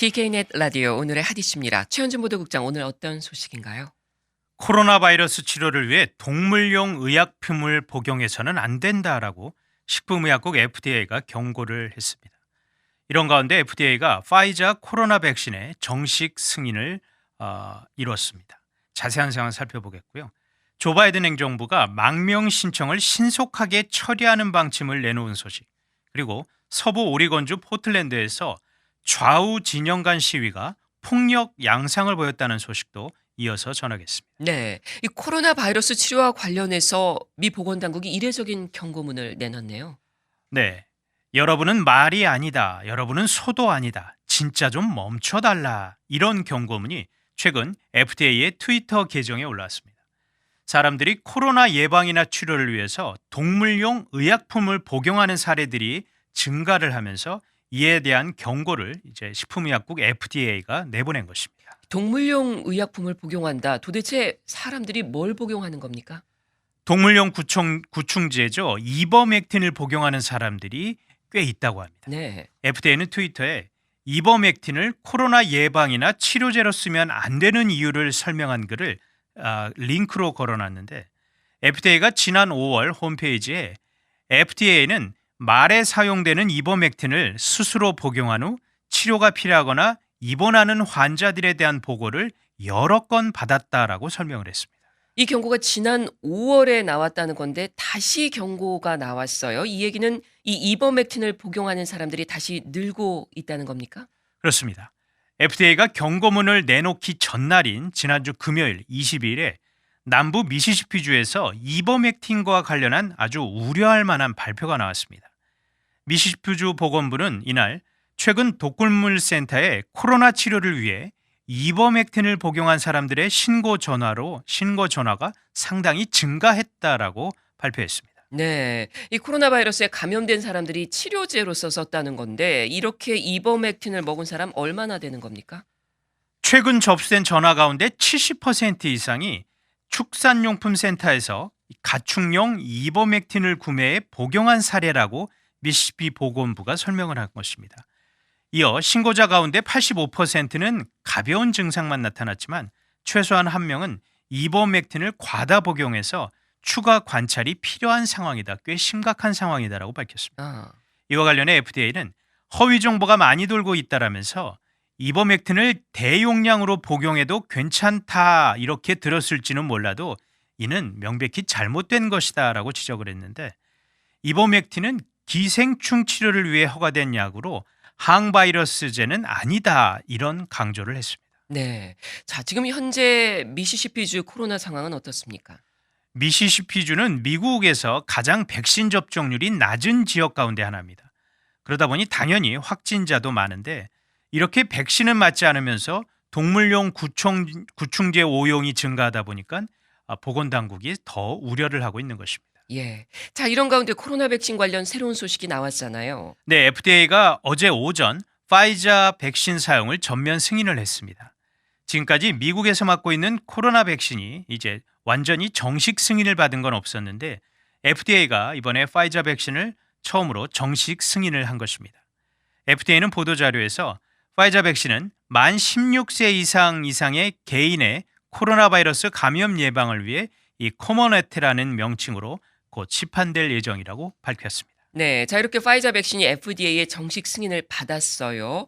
DK넷 라디오 오늘의 핫이슈입니다. 최현준 보도국장 오늘 어떤 소식인가요? 코로나 바이러스 치료를 위해 동물용 의약품을 복용해서는 안 된다라고 식품의약국 FDA가 경고를 했습니다. 이런 가운데 FDA가 파이자 코로나 백신의 정식 승인을 어, 이뤘습니다. 자세한 상황 살펴보겠고요. 조 바이든 행정부가 망명 신청을 신속하게 처리하는 방침을 내놓은 소식, 그리고 서부 오리건주 포틀랜드에서 좌우 진영 간 시위가 폭력 양상을 보였다는 소식도 이어서 전하겠습니다. 네, 이 코로나 바이러스 치료와 관련해서 미 보건당국이 이례적인 경고문을 내놨네요. 네. 여러분은 말이 아니다. 여러분은 소도 아니다. 진짜 좀 멈춰달라. 이런 경고문이 최근 FDA의 트위터 계정에 올라왔습니다. 사람들이 코로나 예방이나 치료를 위해서 동물용 의약품을 복용하는 사례들이 증가를 하면서 이에 대한 경고를 이제 식품의약국 FDA가 내보낸 것입니다. 동물용 의약품을 복용한다. 도대체 사람들이 뭘 복용하는 겁니까? 동물용 구충, 구충제죠. 이버맥틴을 복용하는 사람들이 꽤 있다고 합니다. 네. FDA는 트위터에 이버맥틴을 코로나 예방이나 치료제로 쓰면 안 되는 이유를 설명한 글을 아, 링크로 걸어놨는데 FDA가 지난 5월 홈페이지에 FDA는 말에 사용되는 이버맥틴을 스스로 복용한 후 치료가 필요하거나 입원하는 환자들에 대한 보고를 여러 건 받았다라고 설명을 했습니다. 이 경고가 지난 5월에 나왔다는 건데 다시 경고가 나왔어요. 이 얘기는 이 이버맥틴을 복용하는 사람들이 다시 늘고 있다는 겁니까? 그렇습니다. FDA가 경고문을 내놓기 전날인 지난주 금요일 22일에 남부 미시시피주에서 이버맥틴과 관련한 아주 우려할 만한 발표가 나왔습니다. 미시시피주 보건부는 이날 최근 독극물 센터에 코로나 치료를 위해 이버맥틴을 복용한 사람들의 신고 전화로 신고 전화가 상당히 증가했다라고 발표했습니다. 네. 이 코로나 바이러스에 감염된 사람들이 치료제로서 썼다는 건데 이렇게 이버맥틴을 먹은 사람 얼마나 되는 겁니까? 최근 접수된 전화 가운데 70% 이상이 축산용품 센터에서 가축용 이버맥틴을 구매해 복용한 사례라고 미시시피 보건부가 설명을 한 것입니다. 이어 신고자 가운데 85%는 가벼운 증상만 나타났지만 최소한 한 명은 이버맥틴을 과다 복용해서 추가 관찰이 필요한 상황이다. 꽤 심각한 상황이다라고 밝혔습니다. 아. 이와 관련해 FDA는 허위 정보가 많이 돌고 있다라면서 이버맥틴을 대용량으로 복용해도 괜찮다 이렇게 들었을지는 몰라도 이는 명백히 잘못된 것이다라고 지적을 했는데 이버맥틴은 기생충 치료를 위해 허가된 약으로 항바이러스제는 아니다 이런 강조를 했습니다. 네. 자, 지금 현재 미시시피주 코로나 상황은 어떻습니까? 미시시피주는 미국에서 가장 백신 접종률이 낮은 지역 가운데 하나입니다. 그러다 보니 당연히 확진자도 많은데 이렇게 백신을 맞지 않으면서 동물용 구충, 구충제 오용이 증가하다 보니까 아, 보건당국이 더 우려를 하고 있는 것입니다. 예. 자, 이런 가운데 코로나 백신 관련 새로운 소식이 나왔잖아요. 네, FDA가 어제 오전 파이자 백신 사용을 전면 승인을 했습니다. 지금까지 미국에서 맞고 있는 코로나 백신이 이제 완전히 정식 승인을 받은 건 없었는데 FDA가 이번에 파이자 백신을 처음으로 정식 승인을 한 것입니다. FDA는 보도 자료에서 파이자 백신은 만 16세 이상 이상의 개인의 코로나 바이러스 감염 예방을 위해 이 코머네트라는 명칭으로 곧 시판될 예정이라고 밝혔습니다. 네. 자, 이렇게 파이자 백신이 FDA의 정식 승인을 받았어요.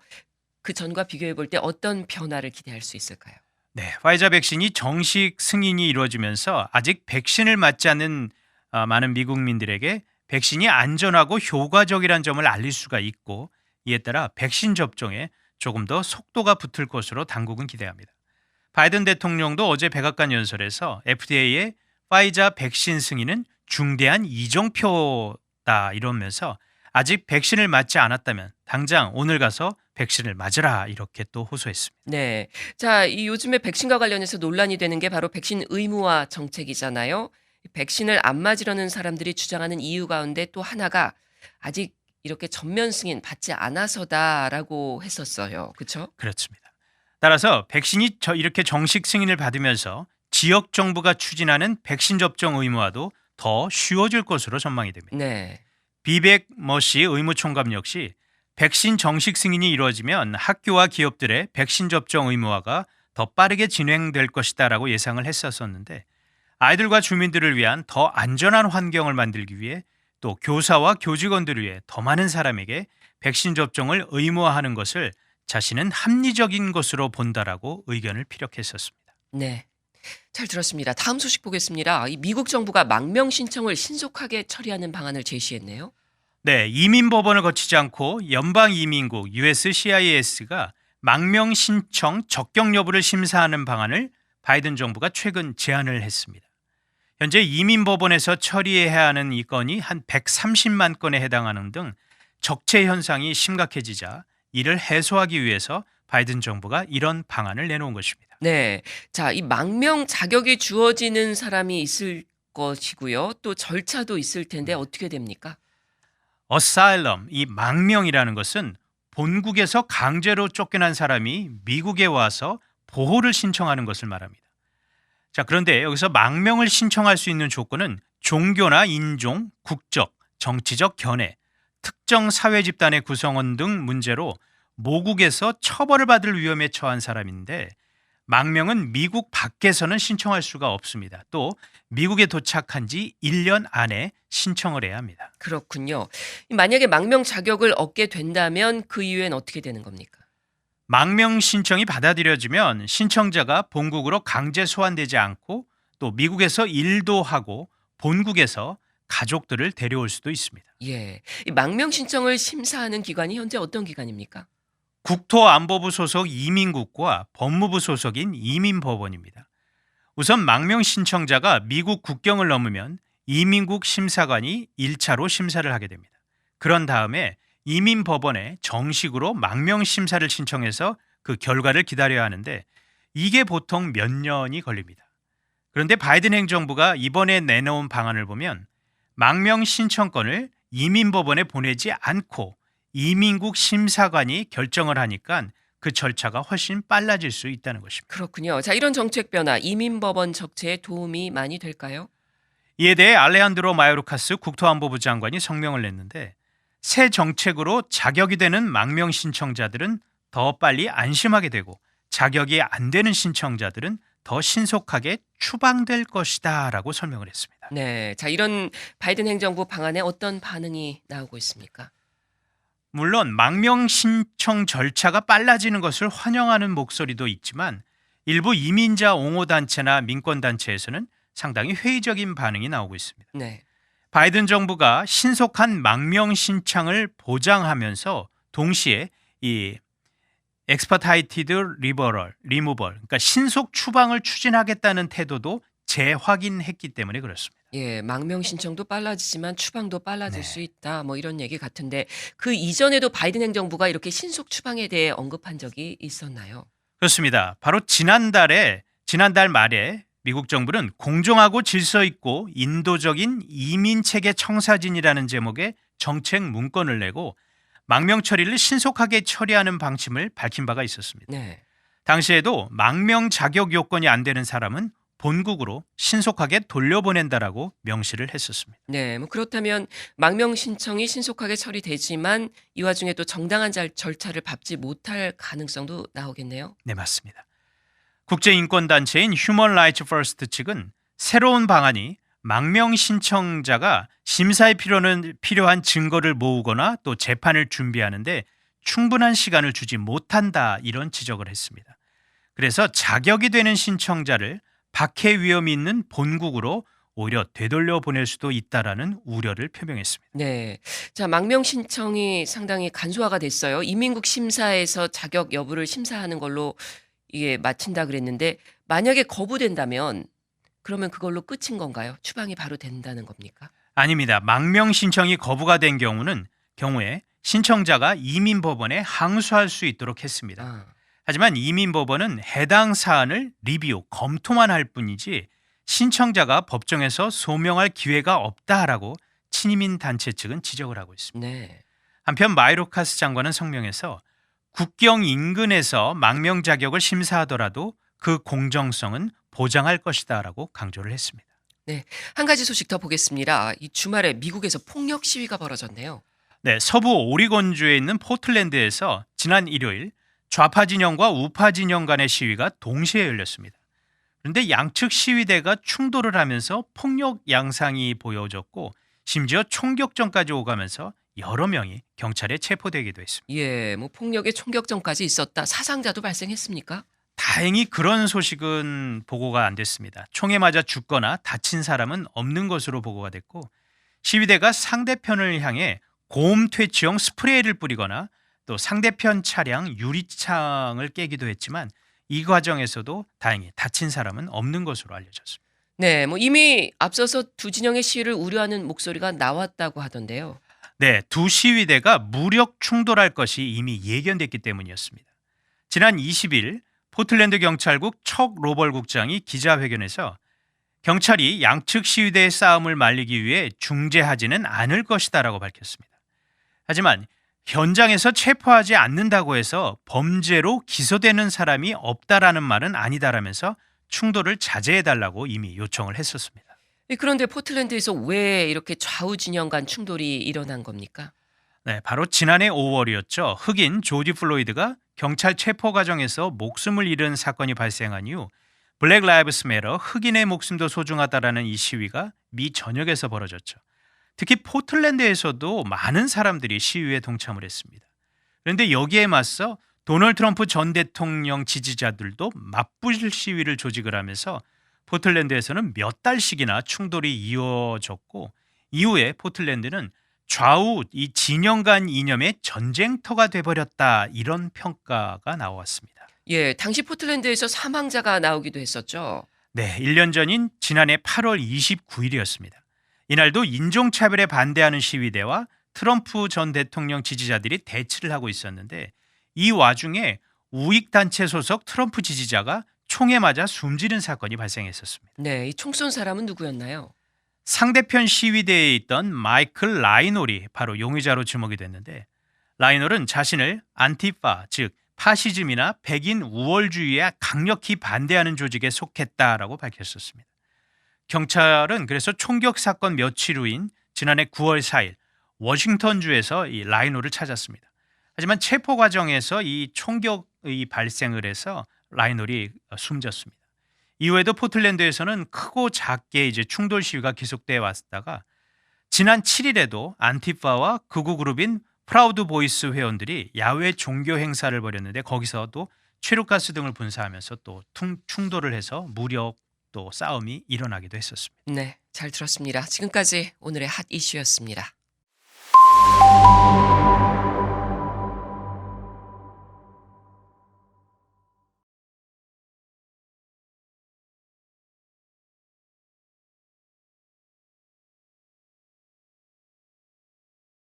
그 전과 비교해 볼 때 어떤 변화를 기대할 수 있을까요? 네, 파이자 백신이 정식 승인이 이루어지면서 아직 백신을 맞지 않는 아, 많은 미국민들에게 백신이 안전하고 효과적이라는 점을 알릴 수가 있고 이에 따라 백신 접종에 조금 더 속도가 붙을 것으로 당국은 기대합니다. 바이든 대통령도 어제 백악관 연설에서 FDA의 파이자 백신 승인은 중대한 이정표다 이러면서 아직 백신을 맞지 않았다면 당장 오늘 가서 백신을 맞으라 이렇게 또 호소했습니다. 네. 자, 이 요즘에 백신과 관련해서 논란이 되는 게 바로 백신 의무화 정책이잖아요. 백신을 안 맞으려는 사람들이 주장하는 이유 가운데 또 하나가 아직 이렇게 전면 승인 받지 않아서다라고 했었어요. 그렇죠? 그렇습니다. 따라서 백신이 저 이렇게 정식 승인을 받으면서 지역 정부가 추진하는 백신 접종 의무화도 더 쉬워질 것으로 전망이 됩니다. 네. 비백 머시 의무총감 역시 백신 정식 승인이 이루어지면 학교와 기업들의 백신 접종 의무화가 더 빠르게 진행될 것이다라고 예상을 했었었는데 아이들과 주민들을 위한 더 안전한 환경을 만들기 위해 또 교사와 교직원들을 위해 더 많은 사람에게 백신 접종을 의무화하는 것을 자신은 합리적인 것으로 본다라고 의견을 피력했었습니다. 네. 잘 들었습니다. 다음 소식 보겠습니다. 이 미국 정부가 망명 신청을 신속하게 처리하는 방안을 제시했네요. 네, 이민 법원을 거치지 않고 연방 이민국 USCIS가 망명 신청 적격 여부를 심사하는 방안을 바이든 정부가 최근 제안을 했습니다. 현재 이민 법원에서 처리해야 하는 이 건이 한 130만 건에 해당하는 등 적체 현상이 심각해지자 이를 해소하기 위해서 바이든 정부가 이런 방안을 내놓은 것입니다. 네. 자, 이 망명 자격이 주어지는 사람이 있을 것이고요. 또 절차도 있을 텐데 어떻게 됩니까? 어사일럼 이 망명이라는 것은 본국에서 강제로 쫓겨난 사람이 미국에 와서 보호를 신청하는 것을 말합니다. 자, 그런데 여기서 망명을 신청할 수 있는 조건은 종교나 인종, 국적, 정치적 견해, 특정 사회 집단의 구성원 등 문제로 모국에서 처벌을 받을 위험에 처한 사람인데 망명은 미국 밖에서는 신청할 수가 없습니다. 또 미국에 도착한 지 1년 안에 신청을 해야 합니다. 그렇군요. 만약에 망명 자격을 얻게 된다면 그 이후엔 어떻게 되는 겁니까? 망명 신청이 받아들여지면 신청자가 본국으로 강제 소환되지 않고 또 미국에서 일도 하고 본국에서 가족들을 데려올 수도 있습니다. 예. 이 망명 신청을 심사하는 기관이 현재 어떤 기관입니까? 국토안보부 소속 이민국과 법무부 소속인 이민법원입니다. 우선 망명 신청자가 미국 국경을 넘으면 이민국 심사관이 1차로 심사를 하게 됩니다. 그런 다음에 이민법원에 정식으로 망명 심사를 신청해서 그 결과를 기다려야 하는데 이게 보통 몇 년이 걸립니다. 그런데 바이든 행정부가 이번에 내놓은 방안을 보면 망명 신청권을 이민법원에 보내지 않고 이민국 심사관이 결정을 하니까 그 절차가 훨씬 빨라질 수 있다는 것입니다. 그렇군요. 자, 이런 정책 변화 이민법원 적체에 도움이 많이 될까요? 이에 대해 알레한드로 마요르카스 국토안보부 장관이 성명을 냈는데 새 정책으로 자격이 되는 망명 신청자들은 더 빨리 안심하게 되고 자격이 안 되는 신청자들은 더 신속하게 추방될 것이다라고 설명을 했습니다. 네. 자, 이런 바이든 행정부 방안에 어떤 반응이 나오고 있습니까? 물론 망명 신청 절차가 빨라지는 것을 환영하는 목소리도 있지만 일부 이민자 옹호 단체나 민권 단체에서는 상당히 회의적인 반응이 나오고 있습니다. 네. 바이든 정부가 신속한 망명 신청을 보장하면서 동시에 이 엑스퍼타이티드 리버럴 리무벌 그러니까 신속 추방을 추진하겠다는 태도도 재확인했기 때문에 그렇습니다. 예, 망명 신청도 빨라지지만 추방도 빨라질 네. 수 있다. 뭐 이런 얘기 같은데 그 이전에도 바이든 행정부가 이렇게 신속 추방에 대해 언급한 적이 있었나요? 그렇습니다. 바로 지난달에 지난달 말에 미국 정부는 공정하고 질서 있고 인도적인 이민 체계 청사진이라는 제목의 정책 문건을 내고 망명 처리를 신속하게 처리하는 방침을 밝힌 바가 있었습니다. 네. 당시에도 망명 자격 요건이 안 되는 사람은 본국으로 신속하게 돌려보낸다라고 명시를 했었습니다. 네, 뭐 그렇다면 망명 신청이 신속하게 처리되지만 이 와중에 또 정당한 잘- 절차를 밟지 못할 가능성도 나오겠네요. 네, 맞습니다. 국제 인권 단체인 휴먼 라이츠 퍼스트 측은 새로운 방안이 망명 신청자가 심사에 필요는 필요한 증거를 모으거나 또 재판을 준비하는데 충분한 시간을 주지 못한다 이런 지적을 했습니다. 그래서 자격이 되는 신청자를 박해 위험이 있는 본국으로 오히려 되돌려 보낼 수도 있다라는 우려를 표명했습니다. 네. 자, 망명 신청이 상당히 간소화가 됐어요. 이민국 심사에서 자격 여부를 심사하는 걸로 이게 마친다 그랬는데 만약에 거부된다면 그러면 그걸로 끝인 건가요? 추방이 바로 된다는 겁니까? 아닙니다. 망명 신청이 거부가 된 경우는 경우에 신청자가 이민법원에 항소할 수 있도록 했습니다. 아, 하지만 이민법원은 해당 사안을 리뷰, 검토만 할 뿐이지 신청자가 법정에서 소명할 기회가 없다라고 친이민 단체 측은 지적을 하고 있습니다. 네. 한편 마이로카스 장관은 성명에서 국경 인근에서 망명 자격을 심사하더라도 그 공정성은 보장할 것이다라고 강조를 했습니다. 한 가지 소식 더 보겠습니다. 이 주말에 미국에서 폭력 시위가 벌어졌네요. 네, 서부 오리곤주에 있는 포틀랜드에서 지난 일요일 좌파 진영과 우파 진영 간의 시위가 동시에 열렸습니다. 그런데 양측 시위대가 충돌을 하면서 폭력 양상이 보여졌고 심지어 총격전까지 오가면서 여러 명이 경찰에 체포되기도 했습니다. 예, 뭐 폭력의 총격전까지 있었다. 사상자도 발생했습니까? 다행히 그런 소식은 보고가 안 됐습니다. 총에 맞아 죽거나 다친 사람은 없는 것으로 보고가 됐고 시위대가 상대편을 향해 고음 퇴치용 스프레이를 뿌리거나 또 상대편 차량 유리창을 깨기도 했지만 이 과정에서도 다행히 다친 사람은 없는 것으로 알려졌습니다. 네, 뭐 이미 앞서서 두 진영의 시위를 우려하는 목소리가 나왔다고 하던데요. 네, 두 시위대가 무력 충돌할 것이 이미 예견됐기 때문이었습니다. 지난 20일 포틀랜드 경찰국 척 로벌 국장이 기자회견에서 경찰이 양측 시위대의 싸움을 말리기 위해 중재하지는 않을 것이다라고 밝혔습니다. 하지만 현장에서 체포하지 않는다고 해서 범죄로 기소되는 사람이 없다라는 말은 아니다라면서 충돌을 자제해달라고 이미 요청을 했었습니다. 예, 그런데 포틀랜드에서 왜 이렇게 좌우 진영 간 충돌이 일어난 겁니까? 네, 바로 지난해 5월이었죠. 흑인 조지 플로이드가 경찰 체포 과정에서 목숨을 잃은 사건이 발생한 이후 블랙 라이브스 메러 흑인의 목숨도 소중하다라는 이 시위가 미 전역에서 벌어졌죠. 특히 포틀랜드에서도 많은 사람들이 시위에 동참을 했습니다. 그런데 여기에 맞서 도널드 트럼프 전 대통령 지지자들도 맞불 시위를 조직을 하면서 포틀랜드에서는 몇 달씩이나 충돌이 이어졌고 이후에 포틀랜드는 좌우 이 진영 간 이념의 전쟁터가 돼버렸다 이런 평가가 나왔습니다. 예, 당시 포틀랜드에서 사망자가 나오기도 했었죠. 네, 1년 전인 지난해 8월 29일이었습니다. 이날도 인종차별에 반대하는 시위대와 트럼프 전 대통령 지지자들이 대치를 하고 있었는데 이 와중에 우익단체 소속 트럼프 지지자가 총에 맞아 숨지는 사건이 발생했었습니다. 네, 이 총 쏜 사람은 누구였나요? 상대편 시위대에 있던 마이클 라이놀이 바로 용의자로 지목이 됐는데 라이놀은 자신을 안티파 즉 파시즘이나 백인 우월주의에 강력히 반대하는 조직에 속했다라고 밝혔었습니다. 경찰은 그래서 총격 사건 며칠 후인 지난해 9월 4일 워싱턴주에서 이 라이노를 찾았습니다. 하지만 체포 과정에서 이 총격이 발생을 해서 라이놀이 숨졌습니다. 이후에도 포틀랜드에서는 크고 작게 이제 충돌 시위가 계속돼 왔다가 지난 7일에도 안티파와 극우 그룹인 프라우드 보이스 회원들이 야외 종교 행사를 벌였는데 거기서도 최루가스 등을 분사하면서 또 퉁- 충돌을 해서 무력 또 싸움이 일어나기도 했었습니다. 네, 잘 들었습니다. 지금까지 오늘의 핫 이슈였습니다.